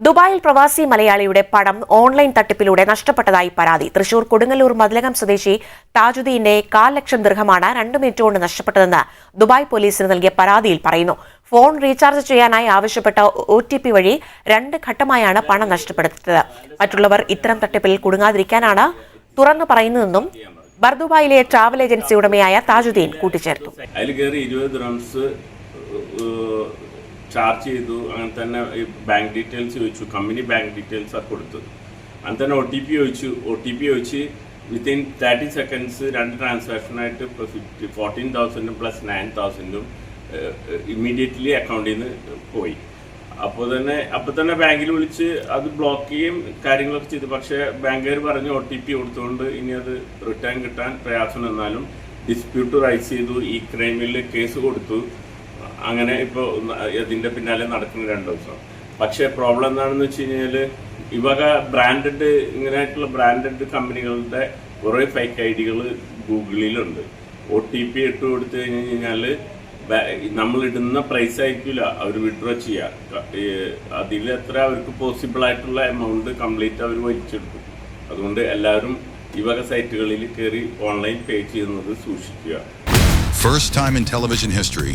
ദുബായിൽ പ്രവാസി മലയാളിയുടെ പണം ഓൺലൈൻ തട്ടിപ്പിലൂടെ നഷ്ടപ്പെട്ടതായി പരാതി. തൃശൂർ കൊടുങ്ങല്ലൂർ മതിലകം സ്വദേശി താജുദ്ദീന്റെ കാൽ ലക്ഷം ദീർഘമാണ് രണ്ട് മിനിറ്റ് കൊണ്ട് നഷ്ടപ്പെട്ടതെന്ന് ദുബായ് പോലീസിന് നൽകിയ പരാതിയിൽ പറയുന്നു. ഫോൺ റീചാർജ് ചെയ്യാനായി ആവശ്യപ്പെട്ട ഒ ടി പി വഴി രണ്ട് ഘട്ടമായാണ് പണം നഷ്ടപ്പെടുത്തിയത്. മറ്റുള്ളവർ ഇത്തരം തട്ടിപ്പിൽ കുടുങ്ങാതിരിക്കാനാണ് തുറന്നു പറയുന്നതെന്നും ബർദുബായിലെ ട്രാവൽ ഏജൻസി ഉടമയായ താജുദ്ദീൻ കൂട്ടിച്ചേർത്തു. ചാർജ് ചെയ്തു. അങ്ങനെ തന്നെ ബാങ്ക് ഡീറ്റെയിൽസ് ചോദിച്ചു. കമ്പനി ബാങ്ക് ഡീറ്റെയിൽസ് ആണ് കൊടുത്തത്. അങ്ങനെ തന്നെ ഒ ടി പി ചോദിച്ചു. ഒ ടി പി ചോദിച്ച് വിത്തിൻ തേർട്ടി സെക്കൻഡ്സ് രണ്ട് ട്രാൻസാക്ഷനായിട്ട് ഇപ്പോൾ ഫിഫ്റ്റി ഫോർട്ടീൻ തൗസൻഡും പ്ലസ് നയൻ തൗസൻഡും ഇമ്മീഡിയറ്റ്ലി അക്കൗണ്ടിൽ നിന്ന് പോയി. അപ്പോൾ തന്നെ അപ്പോൾ തന്നെ ബാങ്കിൽ വിളിച്ച് അത് ബ്ലോക്ക് ചെയ്യും കാര്യങ്ങളൊക്കെ ചെയ്തു. പക്ഷേ ബാങ്കുകാർ പറഞ്ഞ് ഒ ടി പി കൊടുത്തുകൊണ്ട് ഇനി അത് റിട്ടേൺ കിട്ടാൻ പ്രയാസം എന്നാലും ഡിസ്പ്യൂട്ട് റൈസ് ചെയ്തു. ഈ ക്രൈമിൽ കേസ് കൊടുത്തു. അങ്ങനെ ഇപ്പോൾ ഇതിന്റെ പിന്നാലെ നടക്കുന്ന രണ്ട് ദിവസം. പക്ഷേ പ്രോബ്ലം എന്താണെന്ന് വെച്ച് കഴിഞ്ഞാൽ ഇവക ബ്രാൻഡഡ് ഇങ്ങനെയായിട്ടുള്ള ബ്രാൻഡഡ് കമ്പനികളുടെ കുറേ ഫേക്ക് ഐ ഡികൾ ഗൂഗിളിലുണ്ട്. ഒ ടി പി ഇട്ട് കൊടുത്തു കഴിഞ്ഞ് കഴിഞ്ഞാൽ നമ്മൾ ഇടുന്ന പ്രൈസ് ആയിരിക്കില്ല അവർ വിഡ്രോ ചെയ്യുക അതിൽ എത്ര അവർക്ക് പോസിബിൾ ആയിട്ടുള്ള എമൗണ്ട് കംപ്ലീറ്റ് അവർ വലിച്ചെടുക്കും. അതുകൊണ്ട് എല്ലാവരും ഈ വക സൈറ്റുകളിൽ കയറി ഓൺലൈൻ പേ ചെയ്യുന്നത് സൂക്ഷിക്കുക. First time in television history,